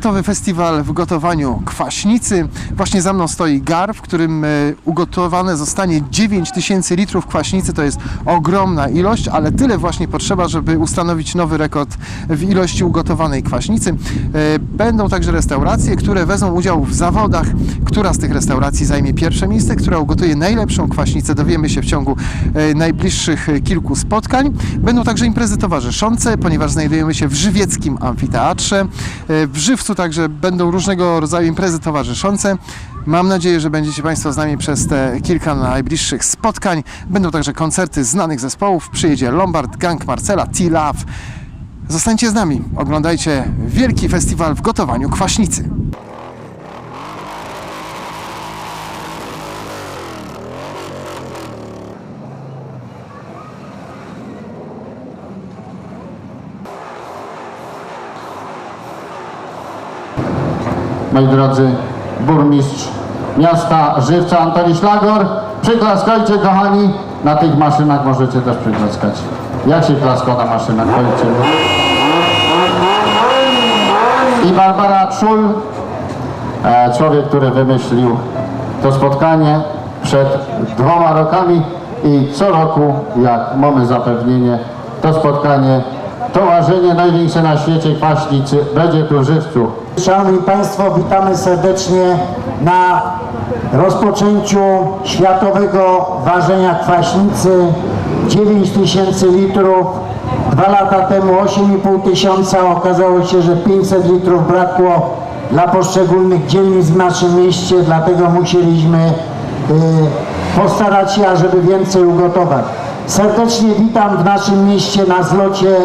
Światowy Festiwal w gotowaniu kwaśnicy. Właśnie za mną stoi gar, w którym e, ugotowane zostanie 9000 litrów kwaśnicy. To jest ogromna ilość, ale tyle właśnie potrzeba, żeby ustanowić nowy rekord w ilości ugotowanej kwaśnicy. E, Będą także restauracje, które wezmą udział w zawodach. Która z tych restauracji zajmie pierwsze miejsce, która ugotuje najlepszą kwaśnicę, dowiemy się w ciągu e, najbliższych kilku spotkań. Będą także imprezy towarzyszące, ponieważ znajdujemy się w żywieckim amfiteatrze. W Żywcu także będą różnego rodzaju imprezy towarzyszące. Mam nadzieję, że będziecie Państwo z nami przez te kilka najbliższych spotkań. Będą także koncerty znanych zespołów. Przyjedzie Lombard, Gang Marcela, T-Love. Zostańcie z nami, oglądajcie wielki festiwal w gotowaniu kwaśnicy. Moi drodzy, burmistrz miasta Żywca Antoni Szlagor. Przyklaskajcie kochani, na tych maszynach możecie też przyklaskać. Jak się klaska na maszynach, powiedzcie. I Barbara Szul, e, człowiek, który wymyślił to spotkanie przed dwoma rokami i co roku, jak mamy zapewnienie, to spotkanie, to ważenie największe na świecie kwaśnicy będzie tu w Żywcu. Szanowni Państwo, witamy serdecznie na rozpoczęciu światowego ważenia kwaśnicy 9 tysięcy litrów. Dwa lata temu 8,5 tysiąca, okazało się, że 500 litrów brakło dla poszczególnych dzielnic w naszym mieście, dlatego musieliśmy y, postarać się, ażeby więcej ugotować. Serdecznie witam w naszym mieście na zlocie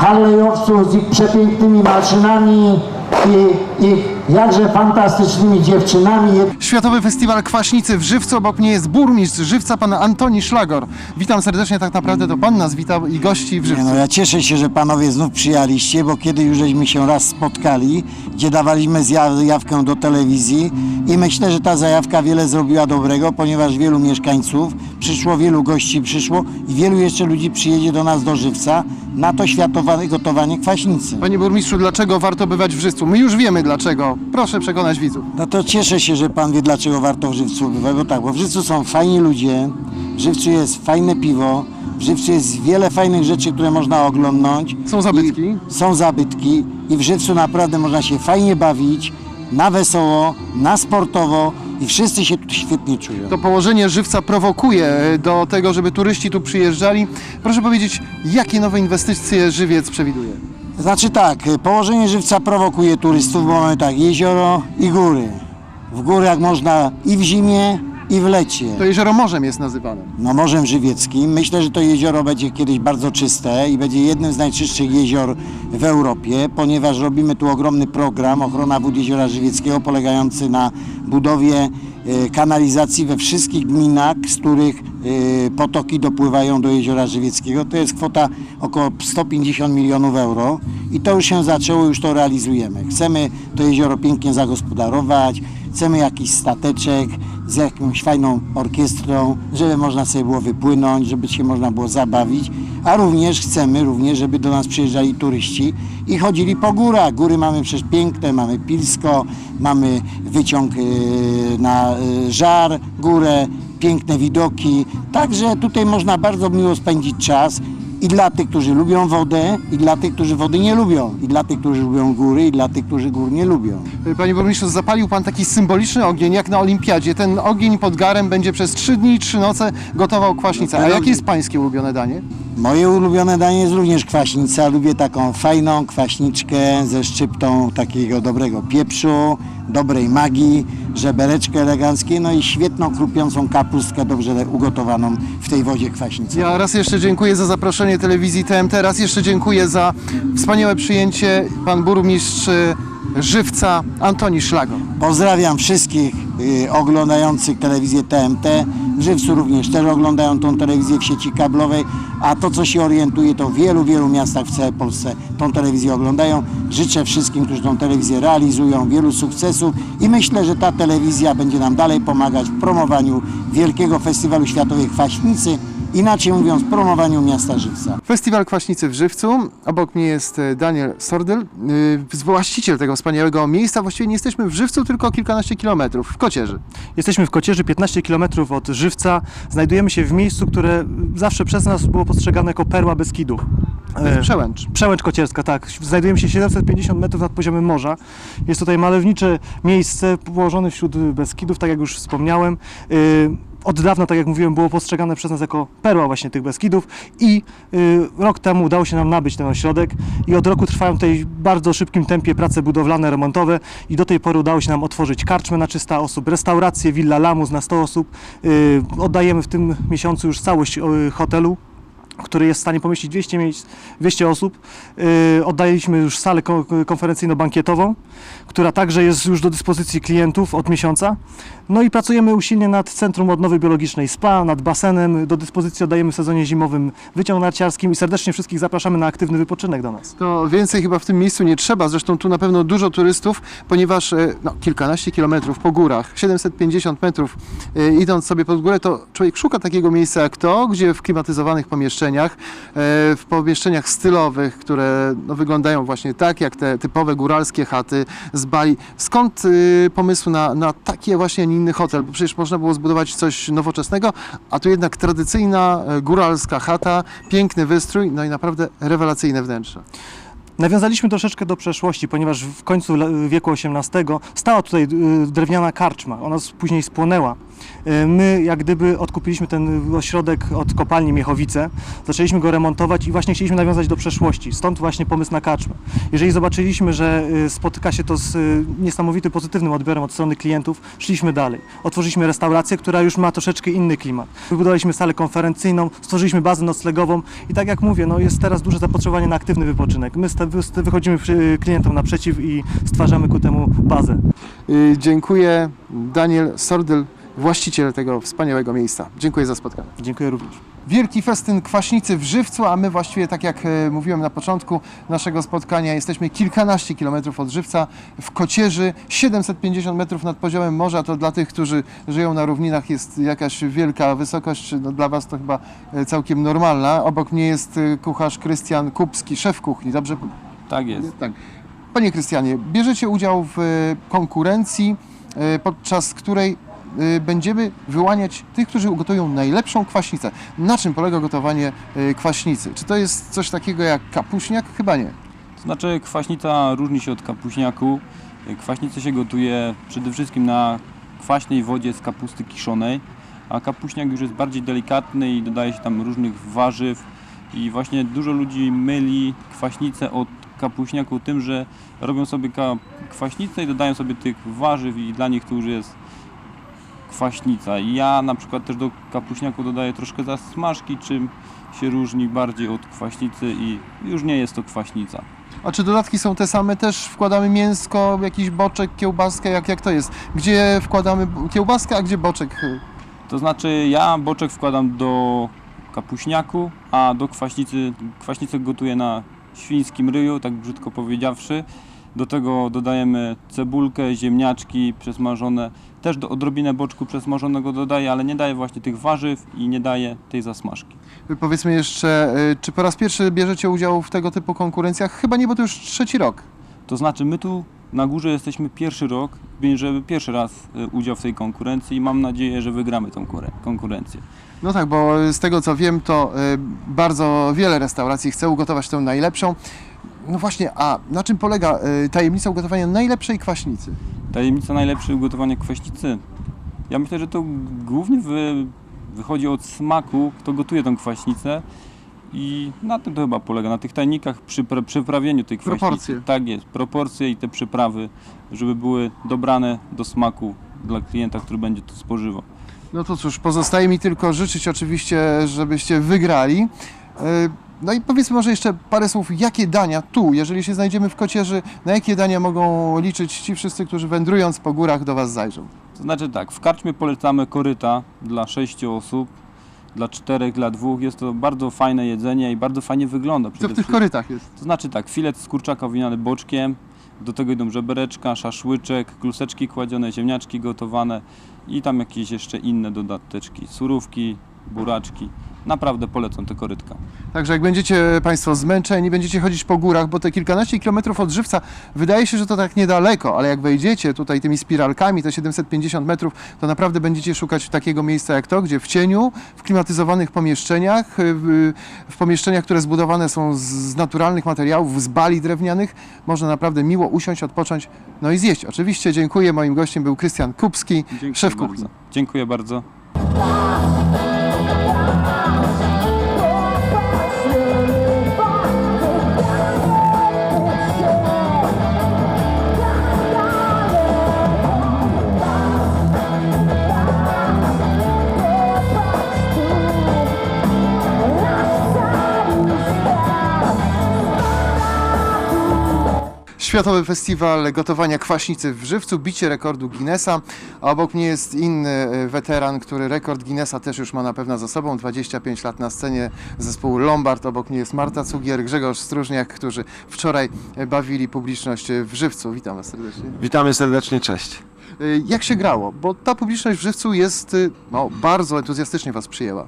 Harley'owców z ich przepięknymi maszynami i ich jakże fantastycznymi dziewczynami. Światowy Festiwal Kwaśnicy w Żywcu. Obok mnie jest burmistrz Żywca, pan Antoni Szlagor. Witam serdecznie, tak naprawdę to pan nas witał i gości w Nie, Żywcu. no ja cieszę się, że panowie znów przyjaliście, bo kiedy już żeśmy się raz spotkali, gdzie dawaliśmy zja- zajawkę do telewizji i myślę, że ta zajawka wiele zrobiła dobrego, ponieważ wielu mieszkańców przyszło, wielu gości przyszło i wielu jeszcze ludzi przyjedzie do nas do Żywca na to światowe gotowanie kwaśnicy. Panie burmistrzu, dlaczego warto bywać w Żywcu? My już wiemy dlaczego. Proszę przekonać widzów. No to cieszę się, że pan wie, dlaczego warto w Żywcu bywać, bo tak, bo w Żywcu są fajni ludzie, w Żywcu jest fajne piwo, w Żywcu jest wiele fajnych rzeczy, które można oglądnąć. Są zabytki. I są zabytki i w Żywcu naprawdę można się fajnie bawić, na wesoło, na sportowo i wszyscy się tu świetnie czują. To położenie Żywca prowokuje e, do tego, żeby turyści tu przyjeżdżali. Proszę powiedzieć, jakie nowe inwestycje Żywiec przewiduje? Znaczy tak, położenie Żywca prowokuje turystów, bo mamy tak, jezioro i góry. W górach można i w zimie, i w lecie. To jezioro morzem jest nazywane. no, Morzem Żywieckim. Myślę, że to jezioro będzie kiedyś bardzo czyste i będzie jednym z najczystszych jezior w Europie, ponieważ robimy tu ogromny program ochrona wód Jeziora Żywieckiego polegający na budowie e, kanalizacji we wszystkich gminach, z których e, potoki dopływają do Jeziora Żywieckiego. To jest kwota około 150 milionów euro i to już się zaczęło, już to realizujemy. Chcemy to jezioro pięknie zagospodarować, chcemy jakiś stateczek z jakąś fajną orkiestrą, żeby można sobie było wypłynąć, żeby się można było zabawić, a również chcemy również, żeby do nas przyjeżdżali turyści i chodzili po górach. Góry mamy przecież piękne, mamy Pilsko, mamy wyciąg yy, na yy, Żar, górę, piękne widoki, także tutaj można bardzo miło spędzić czas i dla tych, którzy lubią wodę, i dla tych, którzy wody nie lubią, i dla tych, którzy lubią góry, i dla tych, którzy gór nie lubią. Panie burmistrzu, zapalił pan taki symboliczny ogień, jak na olimpiadzie. Ten ogień pod garem będzie przez trzy dni i trzy noce gotował kwaśnicę. A jakie jest pańskie ulubione danie? Moje ulubione danie jest również kwaśnica. Lubię taką fajną kwaśniczkę ze szczyptą takiego dobrego pieprzu, dobrej magii, żebereczkę eleganckie, no i świetną krupiącą kapustkę dobrze ugotowaną w tej wodzie kwaśnicy. Ja raz jeszcze dziękuję za zaproszenie telewizji TMT, raz jeszcze dziękuję za wspaniałe przyjęcie pan burmistrz e, Żywca Antoni Szlago. Pozdrawiam wszystkich y, oglądających telewizję TMT. Żywcu również też oglądają tą telewizję w sieci kablowej, a to co się orientuje, to w wielu, wielu miastach w całej Polsce tą telewizję oglądają. Życzę wszystkim, którzy tą telewizję realizują, wielu sukcesów i myślę, że ta telewizja będzie nam dalej pomagać w promowaniu Wielkiego Festiwalu Światowej Kwaśnicy inaczej mówiąc promowaniu miasta Żywca. Festiwal Kwaśnicy w Żywcu. Obok mnie jest e, Daniel Sordyl, y, właściciel tego wspaniałego miejsca. Właściwie nie jesteśmy w Żywcu, tylko kilkanaście kilometrów, w Kocierzy. Jesteśmy w Kocierzy, 15 km od Żywca. Znajdujemy się w miejscu, które zawsze przez nas było postrzegane jako perła Beskidu. E, Przełęcz. Przełęcz Kocierska, tak. Znajdujemy się 750 metrów nad poziomem morza. Jest tutaj malownicze miejsce położone wśród Beskidów, tak jak już wspomniałem. Od dawna, tak jak mówiłem, było postrzegane przez nas jako perła właśnie tych Beskidów i y, rok temu udało się nam nabyć ten ośrodek i od roku trwają tutaj w bardzo szybkim tempie prace budowlane, remontowe i do tej pory udało się nam otworzyć karczmę na 300 osób, restaurację Villa Lamus na 100 osób. Y, Oddajemy w tym miesiącu już całość y, hotelu który jest w stanie pomieścić 200, miejsc, 200 osób. Yy, oddaliśmy już salę ko- konferencyjno-bankietową, która także jest już do dyspozycji klientów od miesiąca. No i pracujemy usilnie nad Centrum Odnowy Biologicznej SPA, nad basenem. Do dyspozycji oddajemy w sezonie zimowym wyciąg narciarskim i serdecznie wszystkich zapraszamy na aktywny wypoczynek do nas. To więcej chyba w tym miejscu nie trzeba. Zresztą tu na pewno dużo turystów, ponieważ e, no, kilkanaście kilometrów po górach, 750 metrów e, idąc sobie pod górę, to człowiek szuka takiego miejsca jak to, gdzie w klimatyzowanych pomieszczeniach, e, w pomieszczeniach stylowych, które no, wyglądają właśnie tak, jak te typowe góralskie chaty z Bali. Skąd y, pomysł na, na taki właśnie, a nie inny hotel? Bo przecież można było zbudować coś nowoczesnego, a tu jednak tradycyjna e, góralska chata, piękny wystrój, no i naprawdę rewelacyjne wnętrze. Nawiązaliśmy troszeczkę do przeszłości, ponieważ w końcu wieku XVIII stała tutaj y, drewniana karczma. Ona później spłonęła. Y, My jak gdyby odkupiliśmy ten ośrodek od kopalni Miechowice, zaczęliśmy go remontować i właśnie chcieliśmy nawiązać do przeszłości. Stąd właśnie pomysł na karczmę. Jeżeli zobaczyliśmy, że y, spotyka się to z niesamowitym pozytywnym odbiorem od strony klientów, szliśmy dalej. Otworzyliśmy restaurację, która już ma troszeczkę inny klimat. Wybudowaliśmy salę konferencyjną, stworzyliśmy bazę noclegową i tak jak mówię, no jest teraz duże zapotrzebowanie na aktywny wypoczynek. My wychodzimy klientom naprzeciw i stwarzamy ku temu bazę. Y, Dziękuję. Daniel Sordyl, właściciel tego wspaniałego miejsca. Dziękuję za spotkanie. Dziękuję również. Wielki festyn kwaśnicy w Żywcu, a my właściwie, tak jak e, mówiłem na początku naszego spotkania, jesteśmy kilkanaście kilometrów od Żywca w Kocierzy, 750 metrów nad poziomem morza. To dla tych, którzy żyją na równinach jest jakaś wielka wysokość. No, dla Was to chyba e, całkiem normalna. Obok mnie jest e, kucharz Krystian Kupski, szef kuchni. Dobrze Tak jest. tak. Panie Krystianie, bierzecie udział w konkurencji, podczas której będziemy wyłaniać tych, którzy ugotują najlepszą kwaśnicę. Na czym polega gotowanie e, kwaśnicy? Czy to jest coś takiego jak kapuśniak? Chyba nie. To znaczy kwaśnica różni się od kapuśniaku. Kwaśnicę się gotuje przede wszystkim na kwaśnej wodzie z kapusty kiszonej, a kapuśniak już jest bardziej delikatny i dodaje się tam różnych warzyw i właśnie dużo ludzi myli kwaśnicę od kapuśniaku tym, że robią sobie kwaśnicę i dodają sobie tych warzyw i dla nich to już jest kwaśnica. I ja na przykład też do kapuśniaku dodaję troszkę zasmażki, czym się różni bardziej od kwaśnicy i już nie jest to kwaśnica. A czy dodatki są te same? Też wkładamy mięsko, jakiś boczek, kiełbaskę? Jak, jak to jest? Gdzie wkładamy kiełbaskę, a gdzie boczek? To znaczy ja boczek wkładam do kapuśniaku, a do kwaśnicy, kwaśnicę gotuję na świńskim ryju, tak brzydko powiedziawszy. Do tego dodajemy cebulkę, ziemniaczki przesmażone. Też do odrobinę boczku przesmażonego dodaję, ale nie daję właśnie tych warzyw i nie daję tej zasmażki. Powiedzmy jeszcze, e, czy po raz pierwszy bierzecie udział w tego typu konkurencjach? Chyba nie, bo to już trzeci rok. To znaczy my tu na górze jesteśmy pierwszy rok, bierzemy pierwszy raz y, udział w tej konkurencji i mam nadzieję, że wygramy tą konkurencję. No tak, bo z tego co wiem, to y, bardzo wiele restauracji chce ugotować tę najlepszą. No właśnie, a na czym polega y, tajemnica ugotowania najlepszej kwaśnicy? Tajemnica najlepszej ugotowania kwaśnicy. Ja myślę, że to głównie wy, wychodzi od smaku, kto gotuje tą kwaśnicę i na tym to chyba polega, na tych tajnikach przy pra- przyprawieniu tej kwaśnicy. Proporcje. Tak jest, proporcje i te przyprawy, żeby były dobrane do smaku dla klienta, który będzie to spożywał. No to cóż, pozostaje mi tylko życzyć oczywiście, żebyście wygrali. Y, No i powiedzmy może jeszcze parę słów, jakie dania tu, jeżeli się znajdziemy w Kocierzy, na jakie dania mogą liczyć ci wszyscy, którzy wędrując po górach do Was zajrzą? To znaczy tak, w karczmie polecamy koryta dla sześciu osób, dla czterech, dla dwóch. Jest to bardzo fajne jedzenie i bardzo fajnie wygląda. Co w tych korytach jest? To znaczy tak, filet z kurczaka owiniany boczkiem, do tego idą żebereczka, szaszłyczek, kluseczki kładzione, ziemniaczki gotowane i tam jakieś jeszcze inne dodateczki, surówki, buraczki naprawdę polecam te korytka. Także jak będziecie Państwo zmęczeni, będziecie chodzić po górach, bo te kilkanaście kilometrów od Żywca wydaje się, że to tak niedaleko, ale jak wejdziecie tutaj tymi spiralkami, te 750 metrów, to naprawdę będziecie szukać takiego miejsca jak to, gdzie w cieniu, w klimatyzowanych pomieszczeniach, w, pomieszczeniach, które zbudowane są z, naturalnych materiałów, z bali drewnianych, można naprawdę miło usiąść, odpocząć, no i zjeść. Oczywiście dziękuję. Moim gościem był Krystian Kupski, Dziękuję szef kuchni. Dziękuję bardzo. Światowy Festiwal Gotowania Kwaśnicy w Żywcu, bicie rekordu Guinnessa. A obok mnie jest inny e, weteran, który rekord Guinnessa też już ma na pewno za sobą. 25 lat na scenie zespołu Lombard. Obok mnie jest Marta Cugier, Grzegorz Stróżniak, którzy wczoraj e, bawili publiczność e, w Żywcu. Witam Was serdecznie. Witamy serdecznie, cześć. Jak się grało? Bo ta publiczność w Żywcu jest, no, bardzo entuzjastycznie Was przyjęła.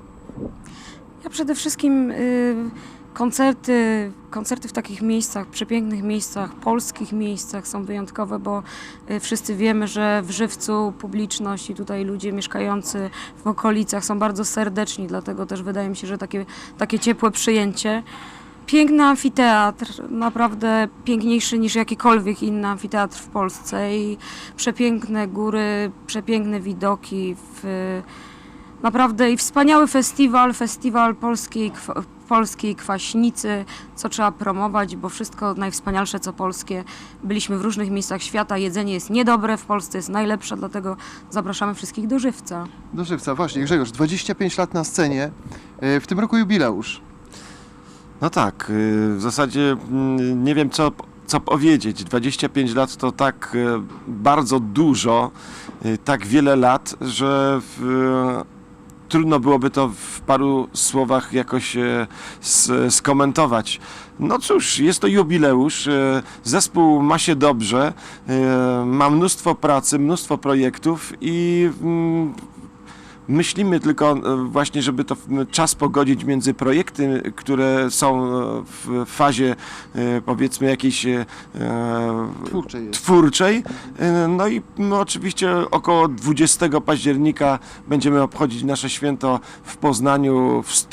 Ja przede wszystkim y, koncerty, koncerty w takich miejscach, przepięknych miejscach, polskich miejscach są wyjątkowe, bo y, wszyscy wiemy, że w Żywcu publiczność i tutaj ludzie mieszkający w okolicach są bardzo serdeczni, dlatego też wydaje mi się, że takie, takie ciepłe przyjęcie. Piękny amfiteatr, naprawdę piękniejszy niż jakikolwiek inny amfiteatr w Polsce i przepiękne góry, przepiękne widoki w Naprawdę i wspaniały festiwal, festiwal polskiej, polskiej kwaśnicy, co trzeba promować, bo wszystko najwspanialsze co polskie. Byliśmy w różnych miejscach świata, jedzenie jest niedobre, w Polsce jest najlepsze, dlatego zapraszamy wszystkich do żywca. Do Żywca, właśnie. Grzegorz, 25 lat na scenie. e, W tym roku jubileusz. No tak, y, w zasadzie mm, nie wiem co, co powiedzieć. 25 lat to tak y, bardzo dużo, tak wiele lat, że w, trudno byłoby to w paru słowach jakoś e, skomentować. No cóż, jest to jubileusz, e, zespół ma się dobrze, e, ma mnóstwo pracy, mnóstwo projektów i mm, Myślimy tylko e, właśnie, żeby to czas pogodzić między projekty, które są e, w fazie e, powiedzmy jakiejś twórczej. E, No i oczywiście około 20 października będziemy obchodzić nasze święto w Poznaniu w,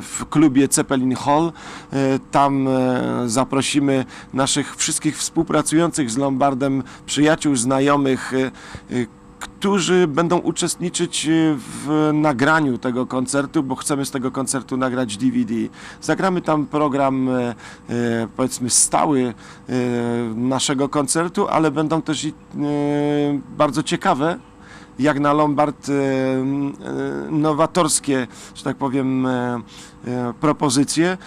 w klubie Zeppelin Hall. Tam zaprosimy naszych wszystkich współpracujących z Lombardem, przyjaciół, znajomych, którzy będą uczestniczyć e, w nagraniu tego koncertu, bo chcemy z tego koncertu nagrać DVD. Zagramy tam program e, e, powiedzmy stały naszego koncertu, ale będą też bardzo ciekawe jak na Lombard nowatorskie, że tak powiem, propozycje.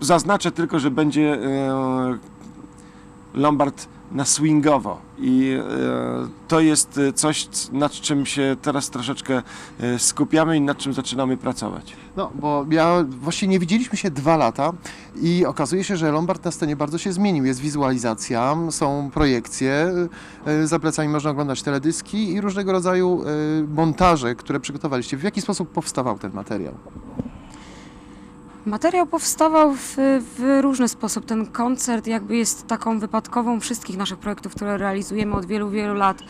Zaznaczę tylko, że będzie Lombard na swingowo i e, to jest e, coś, nad czym się teraz troszeczkę e, skupiamy i nad czym zaczynamy pracować. No, bo ja właściwie nie widzieliśmy się dwa lata i okazuje się, że Lombard na scenie bardzo się zmienił. Jest wizualizacja, są projekcje, za plecami można oglądać teledyski i różnego rodzaju montaże, które przygotowaliście. W jaki sposób powstawał ten materiał? Materiał powstawał w, w różny sposób. Ten koncert jakby jest taką wypadkową wszystkich naszych projektów, które realizujemy od wielu, wielu lat.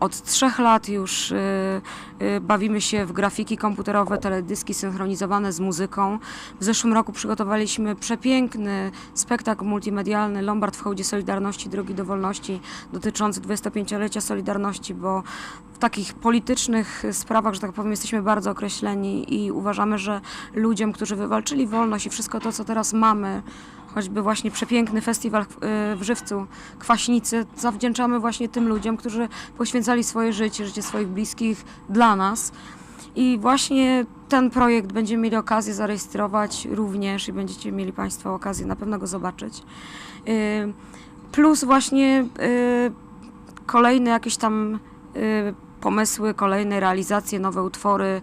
Od trzech lat już y, y, bawimy się w grafiki komputerowe, teledyski synchronizowane z muzyką. W zeszłym roku przygotowaliśmy przepiękny spektakl multimedialny Lombard w hołdzie Solidarności Drogi do Wolności dotyczący 25-lecia Solidarności, bo w takich politycznych sprawach, że tak powiem, jesteśmy bardzo określeni i uważamy, że ludziom, którzy wywalczyli wolność i wszystko to, co teraz mamy, choćby właśnie przepiękny festiwal y, w Żywcu, Kwaśnicy, zawdzięczamy właśnie tym ludziom, którzy poświęcali swoje życie, życie swoich bliskich dla nas. I właśnie ten projekt będziemy mieli okazję zarejestrować również i będziecie mieli Państwo okazję na pewno go zobaczyć. Y, Plus właśnie y, kolejne jakieś tam pomysły, kolejne realizacje, nowe utwory,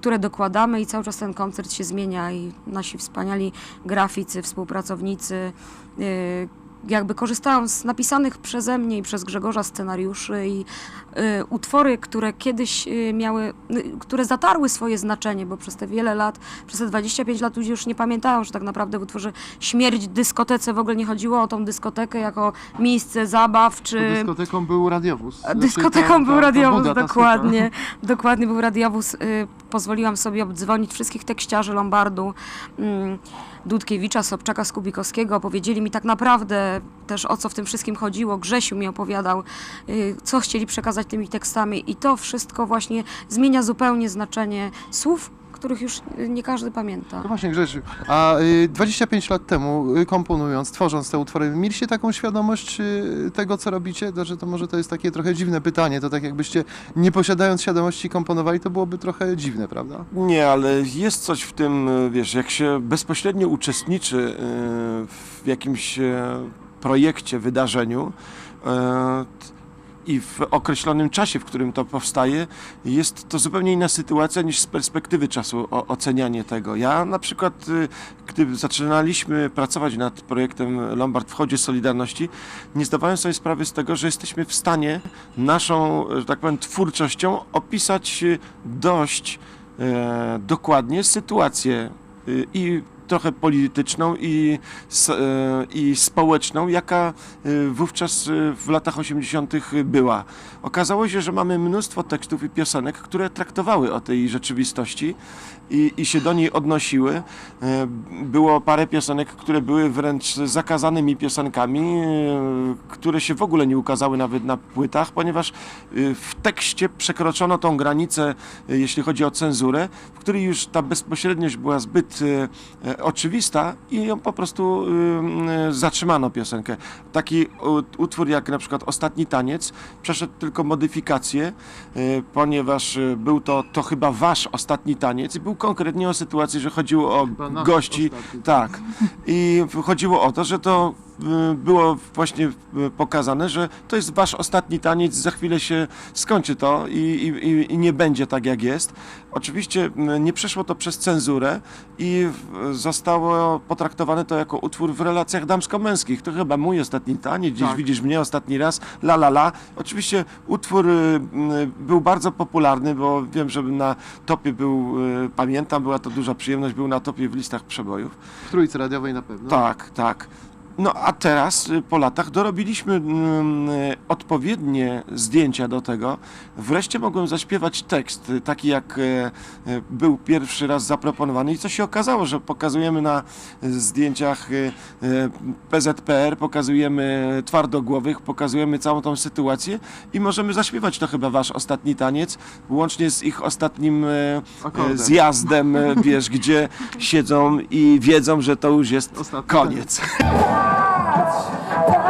które dokładamy i cały czas ten koncert się zmienia i nasi wspaniali graficy, współpracownicy y, jakby korzystałam z napisanych przeze mnie i przez Grzegorza scenariuszy i y, utwory, które kiedyś y, miały, y, które zatarły swoje znaczenie, bo przez te wiele lat, przez te 25 lat ludzie już nie pamiętają, że tak naprawdę w utworze Śmierć dyskotece w ogóle nie chodziło o tą dyskotekę jako miejsce zabaw, czy... Dyskoteką był radiowóz. Znaczy, Dyskoteką ta- był ta- radiowóz, ta dokładnie. Dokładnie był radiowóz. Y, pozwoliłam sobie obdzwonić wszystkich tekściarzy Lombardu, mm, Dudkiewicza, Sobczaka, Skubikowskiego. Opowiedzieli mi tak naprawdę też o co w tym wszystkim chodziło. Grzesiu mi opowiadał, y, co chcieli przekazać tymi tekstami i to wszystko właśnie zmienia zupełnie znaczenie słów, których już y, nie każdy pamięta. No właśnie Grzesiu, a y, 25 lat temu y, komponując, tworząc te utwory, mieliście taką świadomość y, tego, co robicie? Znaczy, to może to jest takie trochę dziwne pytanie, to tak jakbyście nie posiadając świadomości komponowali, to byłoby trochę dziwne, prawda? Nie, ale jest coś w tym, wiesz, jak się bezpośrednio uczestniczy w jakimś projekcie, wydarzeniu e, i w określonym czasie, w którym to powstaje, jest to zupełnie inna sytuacja niż z perspektywy czasu ocenianie tego. Ja na przykład, e, gdy zaczynaliśmy pracować nad projektem Lombard w chodzie Solidarności, nie zdawałem sobie sprawy z tego, że jesteśmy w stanie naszą, że tak powiem, twórczością opisać e, dość e, dokładnie sytuację e, i trochę polityczną i, e, i społeczną, jaka e, wówczas e, w latach 80. była. Okazało się, że mamy mnóstwo tekstów i piosenek, które traktowały o tej rzeczywistości i, i się do niej odnosiły. Było parę piosenek, które były wręcz zakazanymi piosenkami, które się w ogóle nie ukazały nawet na płytach, ponieważ w tekście przekroczono tą granicę, jeśli chodzi o cenzurę, w której już ta bezpośredniość była zbyt oczywista i ją po prostu e, zatrzymano piosenkę. Taki utwór jak na przykład Ostatni Taniec przeszedł tylko modyfikację, e, ponieważ był to, to chyba wasz ostatni taniec i był konkretnie o sytuacji, że chodziło o gości. Tak. I chodziło o to, że to y, było właśnie y, pokazane, że to jest wasz ostatni taniec, za chwilę się skończy to i, i, i- nie będzie tak jak jest. Oczywiście y, nie przeszło to przez cenzurę i y, zostało potraktowane to jako utwór w relacjach damsko-męskich. To chyba mój ostatni taniec, gdzieś Tak. widzisz mnie ostatni raz, la la la. Oczywiście utwór y, y, był bardzo popularny, bo wiem, że na topie był, y, pamiętam, była to duża przyjemność, był na topie w listach przebojów. W trójce radiowej na pewno. Tak, tak. No a teraz y, po latach dorobiliśmy mm, y, odpowiednie zdjęcia do tego. Wreszcie mogłem zaśpiewać tekst, y, taki jak był pierwszy raz zaproponowany i co się okazało, że pokazujemy na zdjęciach PZPR, pokazujemy twardogłowych, pokazujemy całą tą sytuację i możemy zaśpiewać to chyba wasz ostatni taniec, łącznie z ich ostatnim Akordem. zjazdem, wiesz, gdzie siedzą i wiedzą, że to już jest Ostatni koniec. touch.